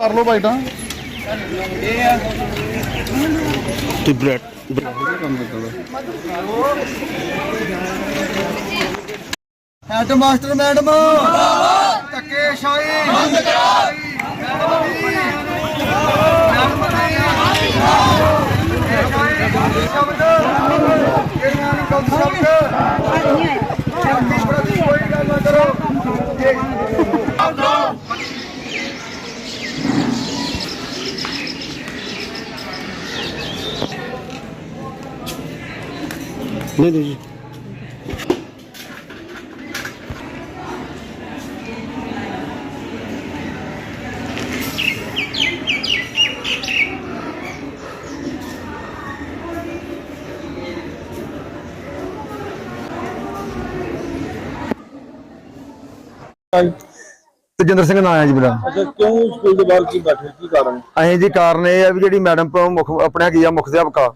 ਕਰ ਲਓ ਬਾਈਟਾਂ। ਤੇ ਬ੍ਰੈਡ ਕੰਮ ਕਰਦਾ ਹੈਡ ਮਾਸਟਰ ਮੈਡਮ ਧੱਕੇ ਸ਼ਾਹੀ ਬੰਦ ਕਰਾਓ ਕੋਈ ਨਹੀਂ ਨਹੀਂ ਜੀ। ਤਜਿੰਦਰ ਸਿੰਘ ਨਾਂ ਹੈ ਜੀ ਮੇਰਾ। ਅੱਛਾ ਕਿਉਂ ਸਕੂਲ ਦੇ ਬਾਹਰ ਕੀ ਬੈਠੇ ਕੀ ਕਾਰਨ? ਅਸੀਂ ਜੀ ਕਾਰਨ ਇਹ ਆ ਵੀ ਜਿਹੜੀ ਮੈਡਮ ਮੁੱਖ ਆਪਣੇ ਕੀ ਆ ਮੁੱਖ ਅਧਿਆਪਕਾ।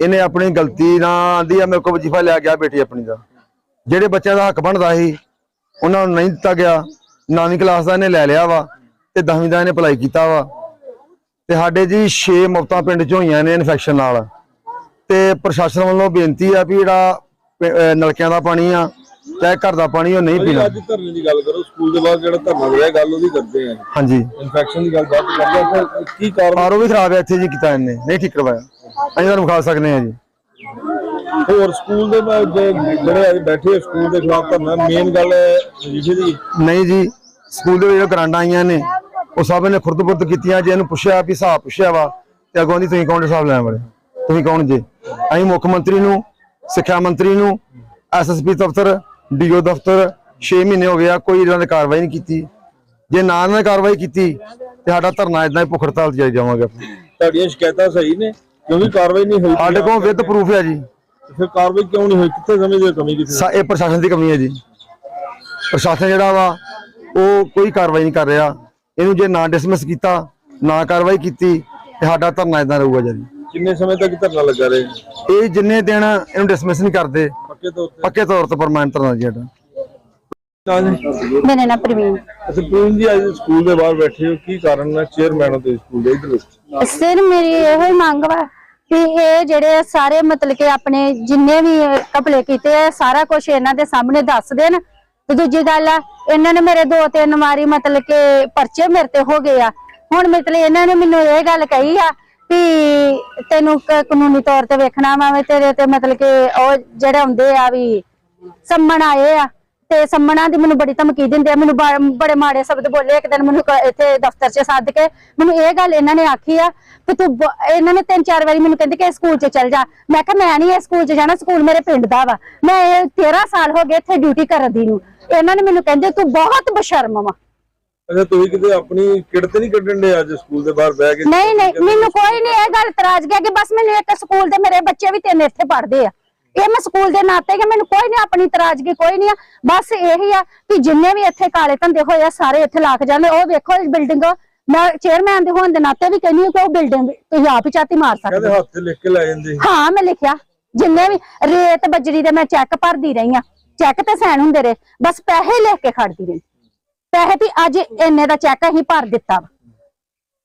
ਇਹਨੇ ਆਪਣੀ ਗਲਤੀ ਨਾਲ ਆਂਦੀ ਆ ਮੇਰੇ ਕੋਲ ਵਜੀਫਾ ਲਿਆ ਗਿਆ ਬੇਟੀ ਆਪਣੀ ਦਾ। ਜਿਹੜੇ ਬੱਚਿਆਂ ਦਾ ਹੱਕ ਬਣਦਾ ਸੀ ਉਹਨਾਂ ਨੂੰ ਨਹੀਂ ਦਿੱਤਾ ਗਿਆ। ਨੌਵੀਂ ਕਲਾਸ ਦਾ ਇਹਨੇ ਲੈ ਲਿਆ ਵਾ ਤੇ 10ਵੀਂ ਦਾ ਇਹਨੇ ਅਪਲਾਈ ਕੀਤਾ ਵਾ। ਤੇ ਸਾਡੇ ਜੀ 6 ਮੌਤਾਂ ਪਿੰਡ 'ਚ ਹੋਈਆਂ ਨੇ ਇਨਫੈਕਸ਼ਨ ਨਾਲ। ਤੇ ਪ੍ਰਸ਼ਾਸਨ ਵੱਲੋਂ ਬੇਨਤੀ ਆ ਵੀ ਜਿਹੜਾ ਨਲਕਿਆਂ ਦਾ ਪਾਣੀ ਆ ਚਾਹੇ ਘਰ ਦਾ ਪਾਣੀ ਉਹ ਨਹੀਂ ਪੀਣਾ। ਅੱਜ ਧਰਨੇ ਦੀ ਗੱਲ ਕਰੋ ਸਕੂਲ ਦੇ ਬਾਹਰ ਜਿਹੜਾ ਧਰਨਾ ਹੋਇਆ ਗੱਲ ਉਹਦੀ ਕਰਦੇ ਆ। ਹਾਂਜੀ। ਇਨਫੈਕਸ਼ਨ ਦੀ ਗੱਲ ਬਾਅਦ ਕਰਦੇ ਆ ਕੀ ਕਾਰਨ? ਆਰਓ ਵੀ ਖਰਾਬ ਹੈ ਇੱਥੇ ਜੀ ਕੀਤਾ ਇਹਨੇ ਨਹੀਂ ਠੀਕ ਕਰਵਾਇਆ। ਅਸੀਂ ਤੁਹਾਨੂੰ ਵਿਖਾ ਸਕਦੇ ਹਾਂ ਜੀ। ਹੋਰ ਸਕੂਲ ਦੇ ਜੇ- ਜਿਹੜੇ ਅੱਜ ਬੈਠੇ ਆ ਸਕੂਲ ਦੇ ਖਿਲਾਫ ਧਰਨਾ ਮੇਨ ਗੱਲ ਵਜੀਫੇ ਦੀ ਨਹੀਂ ਜੀ ਸਕੂਲ ਦੇ ਵਿੱਚ ਗਰਾਂਡਾਂ ਆਈਆਂ ਨੇ ਉਹ ਸਭ ਨੇ ਖੁਰਦ-ਬੁਰਦ ਕੀਤੀਆਂ ਜੇ ਇਹਨੂੰ ਪੁੱਛਿਆ ਵੀ ਹਿਸਾਬ ਪੁੱਛਿਆ ਵਾ ਤੇ ਅੱਗੋਂ ਦੀ ਤੁਸੀਂ ਕੌਣ ਹਿਸਾਬ ਲੈਣ ਵਾਲੇ? ਤੁਸੀਂ ਕੌਣ ਜੇ? ਅਸੀਂ ਮੁੱਖ ਮੰਤਰੀ ਨੂੰ ਸਿੱਖਿਆ ਮੰਤਰੀ ਨੂੰ ਐਸਐਸਪੀ ਦਫ਼ਤਰ ਡੀਓ ਦਫ਼ਤਰ 6 ਮਹੀਨੇ ਹੋ ਗਿਆ ਕੋਈ ਇਹਨਾਂ ਨੇ ਕਾਰਵਾਈ ਨਹੀਂ ਕੀਤੀ। ਜੇ ਨਾ ਇਹਨਾਂ ਨੇ ਕਾਰਵਾਈ ਕੀਤੀ ਤੇ ਸਾਡਾ ਧਰਨਾ ਇਦਾਂ ਹੀ ਭੁੱਖ ਹੜਤਾਲ ਤੇ ਜਾਈ ਜਾਵਾਂਗੇ। ਤੁਹਾਡੀਆਂ ਸ਼ਿਕਾਇਤਾਂ ਸਹੀ ਨੇ? ਕਿਉਂਕਿ ਕਾਰਵਾਈ ਨਹੀਂ ਹੋਈ ਸਾਡੇ ਕੋਲ ਵਿਦ ਪ੍ਰੂਫ ਹੈ ਜੀ। ਫਿਰ ਕਾਰਵਾਈ ਕਿਉਂ ਨਹੀਂ ਹੋਈ? ਕਿੱਥੇ ਸਮਝਦੇ ਕਮੀ ਕਿੱਥੇ ਸਾ- ਇਹ ਪ੍ਰਸ਼ਾਸਨ ਦੀ ਕਮੀ ਹੈ ਜੀ। ਪ੍ਰਸ਼ਾਸਨ ਜਿਹੜਾ ਵਾ ਉਹ ਕੋਈ ਕਾਰਵਾਈ ਨਹੀਂ ਕਰ ਰਿਹਾ। ਇਹਨੂੰ ਜੇ ਨਾ ਡਿਸਮਿਸ ਕੀਤਾ ਨਾ ਕਾਰਵਾਈ ਕੀਤੀ ਤੇ ਸਾਡਾ ਧਰਨਾ ਇਦਾਂ ਰਹੂਗਾ ਜੀ। ਕਿੰਨੇ ਸਮੇਂ ਤੱਕ ਧਰਨਾ ਲੱਗਾ ਰਹੇ? ਇਹ ਜਿੰਨੇ ਦਿਨ ਇਹਨੂੰ ਡਿਸਮਿਸ ਨਹੀਂ ਕਰਦੇ ਪੱਕੇ ਤੌਰ ਤੇ? ਪੱਕੇ ਤੌਰ ਤੇ ਪਰਮਾਨੈਂਟ ਧਰਨਾ ਜੀ ਸਾਡਾ। ਮੇਰਾ ਨਾਮ ਪ੍ਰਵੀਨ। ਅੱਛਾ ਪੂਰਨ ਜੀ ਅੱਜ ਸਕੂਲ ਦੇ ਬਾਹਰ ਬੈਠੇ ਹੋ। ਕੀ ਕਾਰਨ ਹੈ? ਚੇਅਰਮੈਨ ਹੋ ਤੁਸੀਂ ਸਕੂਲ ਦੇ ਇਧਰ ਸਿਰ ਮੇਰੀ ਇਹੋ ਹੀ ਮੰਗ ਵਾ ਕਿ ਇਹ ਜਿਹੜੇ ਸਾਰੇ ਮਤਲਬ ਕਿ ਆਪਣੇ ਜਿੰਨੇ ਵੀ ਕਪਲੇ ਕੀਤੇ ਆ ਸਾਰਾ ਕੁਝ ਇਹਨਾਂ ਦੇ ਸਾਹਮਣੇ ਦੱਸ ਦੇਣ। ਤੇ ਦੂਜੀ ਗੱਲ ਆ ਇਹਨਾਂ ਨੇ ਮੇਰੇ ਦੋ ਤਿੰਨ ਵਾਰੀ ਮਤਲਬ ਕਿ ਪਰਚੇ ਮੇਰੇ ਤੇ ਹੋ ਗਏ ਆ। ਹੁਣ ਮਤਲਬ ਇਹਨਾਂ ਨੇ ਮੈਨੂੰ ਇਹ ਗੱਲ ਕਹੀ ਆ ਵੀ ਤੈਨੂੰ ਕਾਨੂੰਨੀ ਤੌਰ ਤੇ ਵੇਖਣਾ ਵੀ ਤੇਰੇ ਤੇ ਮਤਲਬ ਕਿ ਉਹ ਜਿਹੜੇ ਹੁੰਦੇ ਆ ਵੀ ਸੰਮਣ ਆਏ ਆ। ਤੇ ਸੰਮਣਾ ਦੀ ਮੈਨੂੰ ਬੜੀ ਧਮਕੀ ਦਿੰਦੇ ਆ ਮੈਨੂੰ ਬੜੇ ਮਾੜੇ ਸ਼ਬਦ ਬੋਲੇ ਇੱਕ ਦਿਨ ਮੈਨੂੰ ਇੱਥੇ ਦਫ਼ਤਰ 'ਚ ਸੱਦ ਕੇ ਮੈਨੂੰ ਇਹ ਗੱਲ ਇਹਨਾਂ ਨੇ ਆਖੀ ਆ ਕਿ ਤੂੰ ਇਹਨਾਂ ਨੇ ਤਿੰਨ ਚਾਰ ਵਾਰੀ ਮੈਨੂੰ ਕਹਿੰਦੇ ਕਿ ਸਕੂਲ 'ਚ ਚੱਲ ਜਾ। ਮੈਂ ਕਿਹਾ ਮੈਂ ਨਹੀਂ ਇਹ ਸਕੂਲ 'ਚ ਜਾਣਾ ਸਕੂਲ ਮੇਰੇ ਪਿੰਡ ਦਾ ਵਾ। ਮੈਂ ਇਹ 13 ਸਾਲ ਹੋ ਗਏ ਇੱਥੇ ਡਿਊਟੀ ਕਰਨ ਦੀ ਨੂੰ। ਇਹਨਾਂ ਨੇ ਮੈਨੂੰ ਕਹਿੰਦੇ ਤੂੰ ਬਹੁਤ ਬਸ਼ਰਮ ਵਾ। ਅੱਛਾ ਤੁਸੀਂ ਕਿਤੇ ਆਪਣੀ ਕਿੜ ਤੇ ਨਹੀਂ ਕੱਢਣ ਦੇ ਅੱਜ ਸਕੂਲ ਦੇ ਬਾਹਰ ਬਹਿ ਕੇ? ਨਹੀਂ ਨਹੀਂ ਮੈਨੂੰ ਕੋਈ ਨਹੀਂ ਇਹ ਗੱਲ ਇਤਰਾਜ਼ ਗਿਆ ਕਿ ਬਸ ਮੈਨੂੰ ਇੱਕ ਸਕੂਲ ਦੇ ਮੇਰੇ ਬੱਚੇ ਵੀ ਤਿੰਨ ਇੱਥੇ ਪੜ੍ਹਦੇ ਆ। ਇਹ ਮੈਂ ਸਕੂਲ ਦੇ ਨਾਤੇ ਕਿ ਮੈਨੂੰ ਕੋਈ ਨਹੀਂ ਆਪਣੀ ਇਤਰਾਜ਼ਗੀ ਕੋਈ ਨਹੀਂ ਆ। ਬਸ ਇਹੀ ਆ ਕਿ ਜਿੰਨੇ ਵੀ ਇੱਥੇ ਕਾਲੇ ਧੰਦੇ ਹੋਏ ਆ ਸਾਰੇ ਇੱਥੇ ਲੱਗ ਜਾਂਦੇ ਉਹ ਵੇਖੋ ਇਸ ਬਿਲਡਿੰਗ ਮੈਂ ਚੇਅਰਮੈਨ ਦੇ ਹੋਣ ਦੇ ਨਾਤੇ ਵੀ ਕਹਿੰਦੀ ਹਾਂ ਕਿ ਉਹ ਬਿਲਡਿੰਗ ਤੁਸੀਂ ਆਪ ਹੀ ਚਾਤੀ ਮਾਰ ਸਕਦੇ ਕਹਿੰਦੇ ਹੋ। ਹੱਥ ਤੇ ਲਿਖ ਕੇ ਲੈ ਜਾਂਦੇ। ਹਾਂ ਮੈਂ ਲਿਖਿਆ। ਜਿੰਨੇ ਵੀ ਰੇਤ ਬਜਰੀ ਦੇ ਮੈਂ ਚੈੱਕ ਭਰਦੀ ਰਹੀ ਆ। ਚੈੱਕ ਤੇ ਸਾਈਨ ਹੁੰਦੇ ਰਹੇ। ਬਸ ਪੈਸੇ ਲਿਖ ਕੇ ਖੜਦੀ ਰਹੀ। ਪੈਸੇ ਵੀ ਅੱਜ ਇੰਨੇ ਦਾ ਚੈੱਕ ਅਸੀਂ ਭਰ ਦਿੱਤਾ। ਵਾ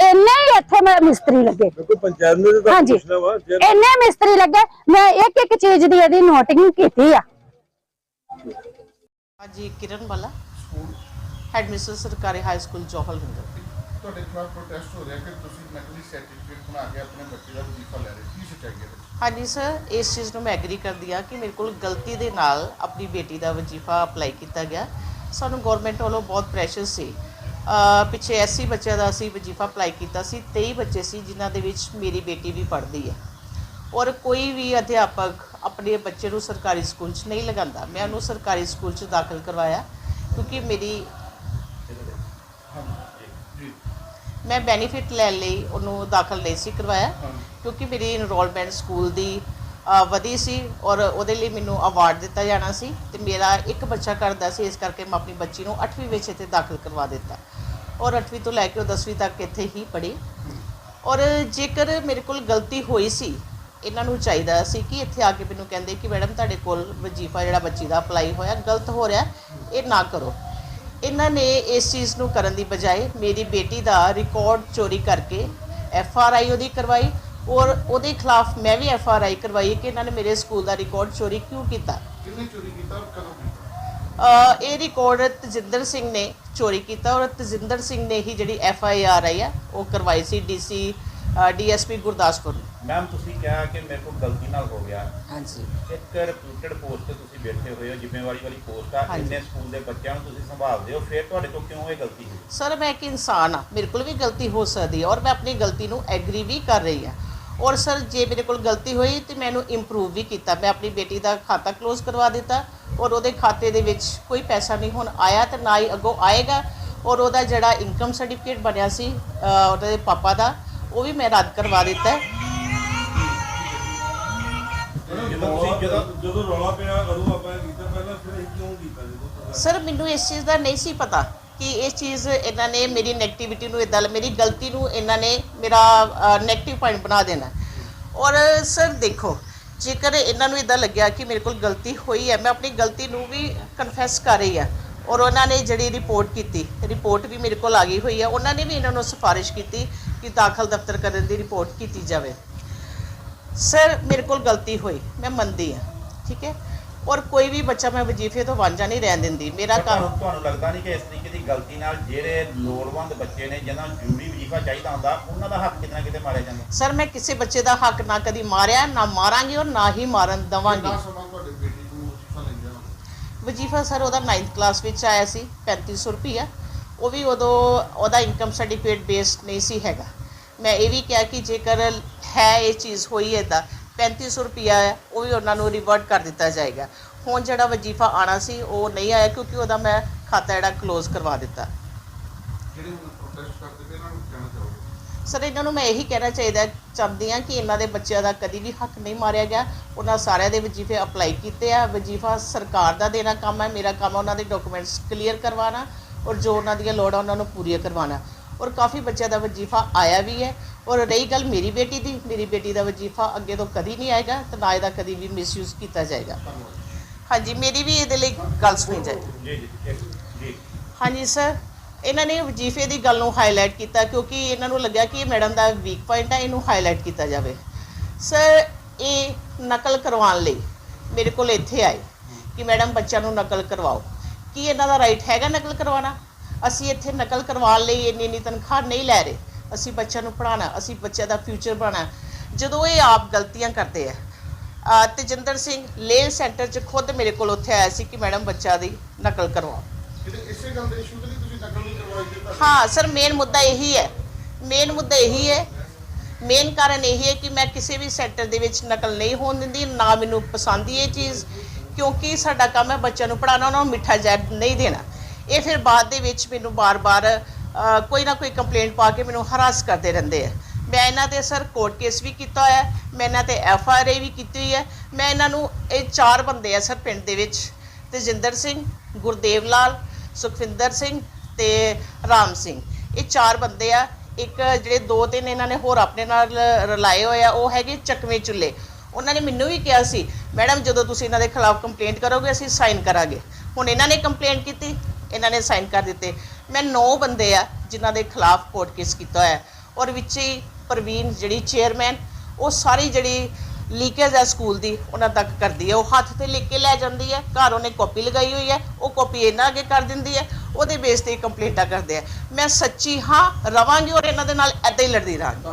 ਇੰਨੇ ਹੀ ਇੱਥੇ ਮ- ਮਿਸਤਰੀ ਲੱਗੇ। ਕੋਈ ਪੰਚਾਇਤ ਨੇ ਤਾਂ ਹਾਂਜੀ। ਪੁੱਛਣਾ ਵਾ ਜੇ ਇੰਨੇ ਮਿਸਤਰੀ ਲੱਗੇ ਮੈਂ ਇੱਕ ਇੱਕ ਚੀਜ਼ ਦੀ ਇਹਦੀ ਨੋਟਿੰਗ ਕੀਤੀ ਆ। ਹਾਂਜੀ ਕਿਰਨ ਵਾਲਾ। ਹੈਡ ਮਿਸਟਰ ਸਰਕਾਰੀ ਹਾਈ ਸਕੂਲ ਜੋਹਲ ਹਿੰਦਰ ਤੁਹਾਡੇ ਖਿਲਾਫ ਪ੍ਰੋਟੈਸਟ ਹੋ ਰਿਹਾ ਕਿ ਤੁਸੀਂ ਨਕਲੀ ਸਰਟੀਫਿਕੇਟ ਬਣਾ ਕੇ ਆਪਣੇ ਬੱਚੇ ਦਾ ਵਜ਼ੀਫਾ ਲੈ ਰਹੇ ਕੀ ਸੱਚਾਈ ਹੈ? ਹਾਂਜੀ ਸਰ ਇਸ ਚੀਜ਼ ਨੂੰ ਮੈਂ ਐਗਰੀ ਕਰਦੀ ਹਾਂ ਕਿ ਮੇਰੇ ਕੋਲ ਗਲਤੀ ਦੇ ਨਾਲ ਆਪਣੀ ਬੇਟੀ ਦਾ ਵਜੀਫਾ ਅਪਲਾਈ ਕੀਤਾ ਗਿਆ। ਸਾਨੂੰ ਗਵਰਨਮੈਂਟ ਵੱਲੋਂ ਬਹੁਤ ਪ੍ਰੈਸ਼ਰ ਸੀ ਪਿੱਛੇ ਐਸੀ ਬੱਚਿਆਂ ਦਾ ਅਸੀਂ ਵਜੀਫਾ ਅਪਲਾਈ ਕੀਤਾ ਸੀ 23 ਬੱਚੇ ਸੀ ਜਿਨ੍ਹਾਂ ਦੇ ਵਿੱਚ ਮੇਰੀ ਬੇਟੀ ਵੀ ਪੜ੍ਹਦੀ ਹੈ। ਔਰ ਕੋਈ ਵੀ ਅਧਿਆਪਕ ਆਪਣੇ ਬੱਚੇ ਨੂੰ ਸਰਕਾਰੀ ਸਕੂਲ 'ਚ ਨਹੀਂ ਲਗਾਉਂਦਾ। ਮੈਂ ਉਹਨੂੰ ਸਰਕਾਰੀ ਸਕੂਲ 'ਚ ਦਾਖਲ ਕਰਵਾਇਆ ਕਿਉਂਕਿ ਮੇਰੀ ਮੈਂ ਬੈਨੀਫਿਟ ਲੈਣ ਲਈ ਉਹਨੂੰ ਦਾਖਲ ਨਹੀਂ ਸੀ ਕਰਵਾਇਆ ਕਿਉਂਕਿ ਮੇਰੀ ਇਨਰੋਲਮੈਂਟ ਸਕੂਲ ਦੀ ਵਧੀ ਸੀ ਔਰ ਉਹਦੇ ਲਈ ਮੈਨੂੰ ਅਵਾਰਡ ਦਿੱਤਾ ਜਾਣਾ ਸੀ ਤੇ ਮੇਰਾ ਇੱਕ ਬੱਚਾ ਕਰਦਾ ਸੀ, ਇਸ ਕਰਕੇ ਮੈਂ ਆਪਣੀ ਬੱਚੀ ਨੂੰ 8ਵੀਂ ਵਿੱਚ ਇੱਥੇ ਦਾਖਲ ਕਰਵਾ ਦਿੱਤਾ। ਔਰ 8ਵੀਂ ਤੋਂ ਲੈ ਕੇ ਉਹ 10ਵੀਂ ਤੱਕ ਇੱਥੇ ਹੀ ਪੜ੍ਹੀ। ਔਰ ਜੇਕਰ ਮੇਰੇ ਕੋਲ ਗਲਤੀ ਹੋਈ ਸੀ, ਇਹਨਾਂ ਨੂੰ ਚਾਹੀਦਾ ਸੀ ਕਿ ਇੱਥੇ ਆ ਕੇ ਮੈਨੂੰ ਕਹਿੰਦੇ ਕਿ ਮੈਡਮ ਤੁਹਾਡੇ ਕੋਲ ਵਜ਼ੀਫਾ ਜਿਹੜਾ ਬੱਚੀ ਦਾ ਅਪਲਾਈ ਹੋਇਆ, ਗਲਤ ਹੋ ਰਿਹਾ, ਇਹ ਨਾ ਕਰੋ। ਇਹਨਾਂ ਨੇ ਇਸ ਚੀਜ਼ ਨੂੰ ਕਰਨ ਦੀ ਬਜਾਏ ਮੇਰੀ ਬੇਟੀ ਦਾ ਰਿਕਾਰਡ ਚੋਰੀ ਕਰਕੇ ਐਫ ਆਰ ਆਈ ਉਹਦੀ ਕਰਵਾਈ ਔਰ ਉਹਦੇ ਖਿਲਾਫ ਮੈਂ ਵੀ ਐਫ ਆਰ ਆਈ ਕਰਵਾਈ ਕਿ ਇਹਨਾਂ ਨੇ ਮੇਰੇ ਸਕੂਲ ਦਾ ਰਿਕਾਰਡ ਚੋਰੀ ਕਿਉਂ ਕੀਤਾ। ਕਿੰਨੇ ਚੋਰੀ ਕੀਤਾ ਔਰ ਕਦੋਂ ਕੀਤਾ? ਅ, ਇਹ ਰਿਕਾਰਡ ਤਜਿੰਦਰ ਸਿੰਘ ਨੇ ਚੋਰੀ ਕੀਤਾ ਔਰ ਤਜਿੰਦਰ ਸਿੰਘ ਨੇ ਹੀ ਜਿਹੜੀ ਐਫ ਆਈ ਆਰ ਆਈ ਆ ਉਹ ਕਰਵਾਈ ਸੀ ਡੀਸੀ ਡੀਐਸਪੀ ਗੁਰਦਾਸਪੁਰ ਨੂੰ। ਮੈਮ ਤੁਸੀਂ ਕਿਹਾ ਕਿ ਮੇਰੇ ਕੋਲ ਗਲਤੀ ਨਾਲ ਹੋ ਗਿਆ। ਹਾਂਜੀ। ਇੱਕ ਰਿਪਿਊਟਡ ਪੋਸਟ ਤੇ ਤੁਸੀਂ ਬੈਠੇ ਹੋਏ ਹੋ ਜ਼ਿੰਮੇਵਾਰੀ ਵਾਲੀ ਪੋਸਟ ਆ। ਹਾਂਜੀ। ਇੰਨੇ ਸਕੂਲ ਦੇ ਬੱਚਿਆਂ ਨੂੰ ਤੁਸੀਂ ਸੰਭਾਲਦੇ ਹੋ ਫਿਰ ਤੁਹਾਡੇ ਤੋਂ ਕਿਉਂ ਇਹ ਗਲਤੀ ਹੋਈ? ਸਰ ਮੈਂ ਇੱਕ ਇਨਸਾਨ ਆ ਮੇਰੇ ਕੋਲ ਵੀ ਗਲਤੀ ਹੋ ਸਕਦੀ ਹੈ ਔਰ ਮੈਂ ਆਪਣੀ ਗਲਤੀ ਨੂੰ ਐਗਰੀ ਵੀ ਕਰ ਰਹੀ ਹਾਂ। ਔਰ ਸਰ ਜੇ ਮੇਰੇ ਕੋਲ ਗਲਤੀ ਹੋਈ ਤੇ ਮੈਨੂੰ ਇੰਪਰੂਵ ਵੀ ਕੀਤਾ। ਮੈਂ ਆਪਣੀ ਬੇਟੀ ਦਾ ਖਾਤਾ ਕਲੋਜ਼ ਕਰਵਾ ਦਿੱਤਾ ਔਰ ਉਹਦੇ ਖਾਤੇ ਦੇ ਵਿੱਚ ਕੋਈ ਪੈਸਾ ਨਹੀਂ ਹੁਣ ਆਇਆ ਤੇ ਨਾ ਹੀ ਅੱਗੋਂ ਆਏਗਾ ਔਰ ਉਹਦਾ ਜਿਹੜਾ ਇਨਕਮ ਸਰਟੀਫਿਕੇਟ ਬਣਿਆ ਸੀ ਉਹਦੇ ਪਾਪਾ ਦਾ ਉਹ ਵੀ ਮੈਂ ਰੱਦ ਕਰਵਾ ਦਿੱਤਾ। ਹੈ ਜਦੋਂ ਤੁਸੀਂ ਜਦੋਂ ਜਦੋਂ ਰੌਲਾ ਪਿਆ ਉਦੋਂ ਆਪਾਂ ਇਹ ਕੀਤਾ ਪਹਿਲਾਂ ਫਿਰ ਇਹ ਕਿਉਂ ਕੀਤਾ ਜਦੋਂ? ਸਰ ਮੈਨੂੰ ਇਸ ਚੀਜ਼ ਦਾ ਨਹੀਂ ਸੀ ਪਤਾ। ਕਿ ਇਹ ਚੀਜ਼ ਇਹਨਾਂ ਨੇ ਮੇਰੀ ਨੈਗੇਟਿਵਿਟੀ ਨੂੰ ਇਦਾਂ ਮੇਰੀ ਗਲਤੀ ਨੂੰ ਇਹਨਾਂ ਨੇ ਮੇਰਾ ਨੈਗੇਟਿਵ ਪੁਆਇੰਟ ਬਣਾ ਦੇਣਾ। ਔਰ ਸਰ ਦੇਖੋ, ਜੇਕਰ ਇਹਨਾਂ ਨੂੰ ਇਦਾਂ ਲੱਗਿਆ ਕਿ ਮੇਰੇ ਕੋਲ ਗਲਤੀ ਹੋਈ ਹੈ, ਮੈਂ ਆਪਣੀ ਗਲਤੀ ਨੂੰ ਵੀ ਕਨਫੈਸ ਕਰ ਰਹੀ ਹਾਂ, ਔਰ ਉਹਨਾਂ ਨੇ ਜਿਹੜੀ ਰਿਪੋਰਟ ਕੀਤੀ ਰਿਪੋਰਟ ਵੀ ਮੇਰੇ ਕੋਲ ਆ ਗਈ ਹੋਈ ਹੈ, ਉਹਨਾਂ ਨੇ ਵੀ ਇਹਨਾਂ ਨੂੰ ਸਿਫਾਰਿਸ਼ ਕੀਤੀ ਕਿ ਦਾਖਲ ਦਫ਼ਤਰ ਕਰਨ ਦੀ ਰਿਪੋਰਟ ਕੀਤੀ ਜਾਵੇ। ਸਰ ਮੇਰੇ ਕੋਲ ਗਲਤੀ ਹੋਈ, ਮੈਂ ਮੰਨਦੀ ਹਾਂ, ਠੀਕ ਹੈ? ਔਰ ਕੋਈ ਵੀ ਬੱਚਾ ਮੈਂ ਵਜ਼ੀਫੇ ਤੋਂ ਵਾਂਝਾ ਨਹੀਂ ਰਹਿਣ ਦਿੰਦੀ ਮੇਰਾ ਕੰਮ ਤੁਹਾਨੂੰ ਤੁਹਾਨੂੰ ਲੱਗਦਾ ਨਹੀਂ ਕਿ ਇਸ ਤਰੀਕੇ ਦੀ ਗਲਤੀ ਨਾਲ ਜਿਹੜੇ ਲੋੜਵੰਦ ਬੱਚੇ ਨੇ ਜਿਹਨਾਂ ਨੂੰ ਜ਼ਰੂਰੀ ਵਜ਼ੀਫਾ ਚਾਹੀਦਾ ਹੁੰਦਾ ਉਹਨਾਂ ਦਾ ਹੱਕ ਕਿਤੇ ਨਾ ਕਿਤੇ ਮਾਰਿਆ ਜਾਂਦਾ? ਸਰ ਮੈਂ ਕਿਸੇ ਬੱਚੇ ਦਾ ਹੱਕ ਨਾ ਕਦੀ ਮਾਰਿਆ ਨਾ ਮਾਰਾਂਗੀ ਔਰ ਨਾ ਹੀ ਮਾਰਨ ਦਵਾਂਗੀ। ਕਿੰਨਾ ਸਮਾਂ ਤੁਹਾਡੇ ਬੇਟੀ ਨੂੰ ਵਜ਼ੀਫਾ ਲੈਂਦੇ ਹੋ? ਵਜ਼ੀਫਾ ਸਰ ਉਹਦਾ 9th ਕਲਾਸ ਵਿੱਚ ਆਇਆ ਸੀ 3500 ਰੁਪਈਆ। ਉਹ ਵੀ ਉਦੋਂ ਉਹਦਾ ਇਨਕਮ ਸਰਟੀਫਿਕੇਟ ਬੇਸਡ ਨਹੀਂ ਸੀ ਹੈਗਾ। ਮੈਂ ਇਹ ਵੀ ਕਿਹਾ ਕਿ ਜੇਕਰ ਹੈ ਇਹ ਚੀਜ਼ ਹੋਈ ਹੈ ਤਾਂ 3500 ਰੁਪਈਆ ਹੈ ਉਹ ਵੀ ਉਹਨਾਂ ਨੂੰ ਰਿਵਰਟ ਕਰ ਦਿੱਤਾ ਜਾਏਗਾ। ਹੁਣ ਜਿਹੜਾ ਵਜ਼ੀਫਾ ਆਣਾ ਸੀ ਉਹ ਨਹੀਂ ਆਇਆ ਕਿਉਂਕਿ ਉਹਦਾ ਮੈਂ ਖਾਤਾ ਜਿਹੜਾ ਕਲੋਜ਼ ਕਰਵਾ ਦਿੱਤਾ। ਜਿਹੜੇ ਹੁਣ ਪ੍ਰੋਟੈਸਟ ਕਰਦੇ ਪਏ ਇਹਨਾਂ ਨੂੰ ਕਹਿਣਾ ਚਾਹੋਗੇ? ਸਰ ਇਹਨਾਂ ਨੂੰ ਮੈਂ ਇਹੀ ਕਹਿਣਾ ਚਾਹੀਦਾ ਚਾਹੁੰਦੀ ਹਾਂ ਕਿ ਇਹਨਾਂ ਦੇ ਬੱਚਿਆਂ ਦਾ ਕਦੀ ਵੀ ਹੱਕ ਨਹੀਂ ਮਾਰਿਆ ਗਿਆ। ਉਹਨਾਂ ਸਾਰਿਆਂ ਦੇ ਵਜ਼ੀਫੇ ਅਪਲਾਈ ਕੀਤੇ ਆ। ਵਜ਼ੀਫਾ ਸਰਕਾਰ ਦਾ ਦੇਣਾ ਕੰਮ ਹੈ ਮੇਰਾ ਕੰਮ ਹੈ ਉਹਨਾਂ ਦੇ ਡਾਕੂਮੈਂਟਸ ਕਲੀਅਰ ਕਰਵਾਉਣਾ ਔਰ ਜੋ ਉਹਨਾਂ ਦੀਆਂ ਲੋੜਾਂ ਉਹਨਾਂ ਨੂੰ ਪੂਰੀਆਂ ਕਰਵਾਉਣਾ। ਔਰ ਕਾਫੀ ਬੱਚਿਆਂ ਦਾ ਵਜ਼ੀਫਾ ਆਇਆ ਵੀ ਹੈ। ਔਰ ਰਹੀ ਗੱਲ ਮੇਰੀ ਬੇਟੀ ਦੀ ਮੇਰੀ ਬੇਟੀ ਦਾ ਵਜ਼ੀਫਾ ਅੱਗੇ ਤੋਂ ਕਦੀ ਨਹੀਂ ਆਏਗਾ ਤੇ ਨਾ ਇਹਦਾ ਕਦੀ ਵੀ ਮਿਸਯੂਜ਼ ਕੀਤਾ ਜਾਏਗਾ। ਹਾਂਜੀ ਮੇਰੀ ਵੀ ਇਹਦੇ ਲਈ ਗੱਲ ਸੁਣੀ ਜਾਏ। ਜੀ ਹਾਂਜੀ ਸਰ ਇਹਨਾਂ ਨੇ ਵਜ਼ੀਫੇ ਦੀ ਗੱਲ ਨੂੰ ਹਾਈਲਾਈਟ ਕੀਤਾ ਕਿਉਂਕਿ ਇਹਨਾਂ ਨੂੰ ਲੱਗਿਆ ਕਿ ਇਹ ਮੈਡਮ ਦਾ ਵੀਕ ਪੁਆਇੰਟ ਹੈ ਇਹਨੂੰ ਹਾਈਲਾਈਟ ਕੀਤਾ ਜਾਵੇ। ਸਰ ਇਹ ਨਕਲ ਕਰਵਾਉਣ ਲਈ ਮੇਰੇ ਕੋਲ ਇੱਥੇ ਆਏ ਕਿ ਮੈਡਮ ਬੱਚਿਆਂ ਨੂੰ ਨਕਲ ਕਰਵਾਓ। ਕੀ ਇਹਨਾਂ ਦਾ ਰਾਈਟ ਹੈਗਾ ਨਕਲ ਕਰਵਾਉਣਾ? ਅਸੀਂ ਇੱਥੇ ਨਕਲ ਕਰਵਾਉਣ ਲਈ ਇੰਨੀ ਇੰਨੀ ਤਨਖਾਹ ਨਹੀਂ ਲੈ ਰਹੇ। ਅਸੀਂ ਬੱਚਿਆਂ ਨੂੰ ਪੜ੍ਹਾਉਣਾ ਅਸੀਂ ਬੱਚਿਆਂ ਦਾ ਫਿਊਚਰ ਬਣਾਉਣਾ। ਜਦੋਂ ਇਹ ਆਪ ਗਲਤੀਆਂ ਕਰਦੇ ਆ ਤੇਜਿੰਦਰ ਸਿੰਘ ਲੇਲ ਸੈਂਟਰ 'ਚ ਖੁਦ ਮੇਰੇ ਕੋਲ ਉੱਥੇ ਆਇਆ ਸੀ ਕਿ ਮੈਡਮ ਬੱਚਾ ਦੀ ਨਕਲ ਕਰਵਾਓ। ਕਿਤੇ ਇਸੇ ਗੱਲ ਦੇ ਇਸ਼ੂ ਤੇ ਨਹੀਂ ਤੁਸੀਂ ਨਕਲ ਨਹੀਂ ਕਰਵਾਈ ਜੇ ਤੁਹਾਡੀ ਹਾਂ ਸਰ ਮੇਨ ਮੁੱਦਾ ਇਹੀ ਹੈ। ਮੇਨ ਮੁੱਦਾ ਇਹੀ ਹੈ। ਮੇਨ ਕਾਰਨ ਇਹੀ ਹੈ ਕਿ ਮੈਂ ਕਿਸੇ ਵੀ ਸੈਕਟਰ ਦੇ ਵਿੱਚ ਨਕਲ ਨਹੀਂ ਹੋਣ ਦਿੰਦੀ ਨਾ ਮੈਨੂੰ ਪਸੰਦ ਹੀ ਇਹ ਚੀਜ਼ ਕਿਉਂਕਿ ਸਾਡਾ ਕੰਮ ਹੈ ਬੱਚਿਆਂ ਨੂੰ ਪੜਾਉਣਾ ਉਹਨਾਂ ਨੂੰ ਮਿੱਠਾ ਜ਼ਹਿਰ ਨਹੀਂ ਦੇਣਾ। ਇਹ ਫਿਰ ਬਾਅਦ ਦੇ ਵਿੱਚ ਮੈਨੂੰ ਬਾਰ-ਬਾਰ ਕੋਈ ਨਾ ਕੋਈ ਕੰਪਲੇਂਟ ਪਾ ਕੇ ਮੈਨੂੰ ਹਰਾਸ ਕਰਦੇ ਰਹਿੰਦੇ ਆ। ਮੈਂ ਇਹਨਾਂ ਤੇ ਸਰ ਕੋਰਟ ਕੇਸ ਵੀ ਕੀਤਾ ਹੋਇਆ ਮੈਂ ਇਹਨਾਂ ਤੇ ਐਫ ਆਰ ਆਈ ਵੀ ਕੀਤੀ ਹੋਈ ਹੈ। ਮੈਂ ਇਹਨਾਂ ਨੂੰ ਇਹ ਚਾਰ ਬੰਦੇ ਆ ਸਰ ਪਿੰਡ ਦੇ ਵਿੱਚ, ਤੇਜਿੰਦਰ ਸਿੰਘ, ਗੁਰਦੇਵ ਲਾਲ, ਸੁਖਵਿੰਦਰ ਸਿੰਘ ਤੇ ਰਾਮ ਸਿੰਘ। ਇਹ ਚਾਰ ਬੰਦੇ ਆ, ਇੱਕ ਜਿਹੜੇ ਦੋ ਤਿੰਨ ਇਹਨਾਂ ਨੇ ਹੋਰ ਆਪਣੇ ਨਾਲ ਰਲਾਏ ਹੋਏ ਆ, ਉਹ ਹੈਗੇ ਚਕਵੇਂ ਚੁੱਲੇ ਉਹਨਾਂ ਨੇ ਮੈਨੂੰ ਵੀ ਕਿਹਾ ਸੀ, ਮੈਡਮ, ਜਦੋਂ ਤੁਸੀਂ ਇਹਨਾਂ ਦੇ ਖਿਲਾਫ ਕੰਪਲੇਂਟ ਕਰੋਗੇ, ਅਸੀਂ ਸਾਈਨ ਕਰਾਂਗੇ। ਹੁਣ ਇਹਨਾਂ ਨੇ ਕੰਪਲੇਂਟ ਕੀਤੀ, ਇਹਨਾਂ ਨੇ ਸਾਈਨ ਕਰ ਦਿੱਤੇ। ਮੈਂ 9 ਬੰਦੇ ਆ ਜਿਨ੍ਹਾਂ ਦੇ ਖਿਲਾਫ ਕੋਰਟ ਕੇਸ ਕੀਤਾ ਹੋਇਆ। ਔਰ ਵਿੱਚ ਹੀ ਪ੍ਰਵੀਨ ਜਿਹੜੀ ਚੇਅਰਮੈਨ ਉਹ ਸਾਰੀ ਜਿਹੜੀ ਲੀਕੇਜ ਹੈ ਸਕੂਲ ਦੀ, ਉਹਨਾਂ ਤੱਕ ਕਰਦੀ ਹੈ। ਉਹ ਹੱਥ ਤੇ ਲਿਖ ਕੇ ਲੈ ਜਾਂਦੀ ਹੈ। ਘਰ ਉਹਨੇ ਕਾਪੀ ਲਗਾਈ ਹੋਈ ਹੈ। ਉਹ ਕਾਪੀ ਇਹਨਾਂ ਅੱਗੇ ਕਰ ਦਿੰਦੀ ਹੈ। ਉਹਦੇ ਬੇਸ ਤੇ ਕੰਪਲੇਂਟਾਂ ਕਰਦੇ ਆ। ਮੈਂ ਸੱਚੀ ਹਾਂ ਰਵਾਂਗੀ ਔਰ ਇਹਨਾਂ ਦੇ ਨਾਲ ਐਦਾਂ ਹੀ ਲੜਦੀ ਰਹਾਂਗੀ।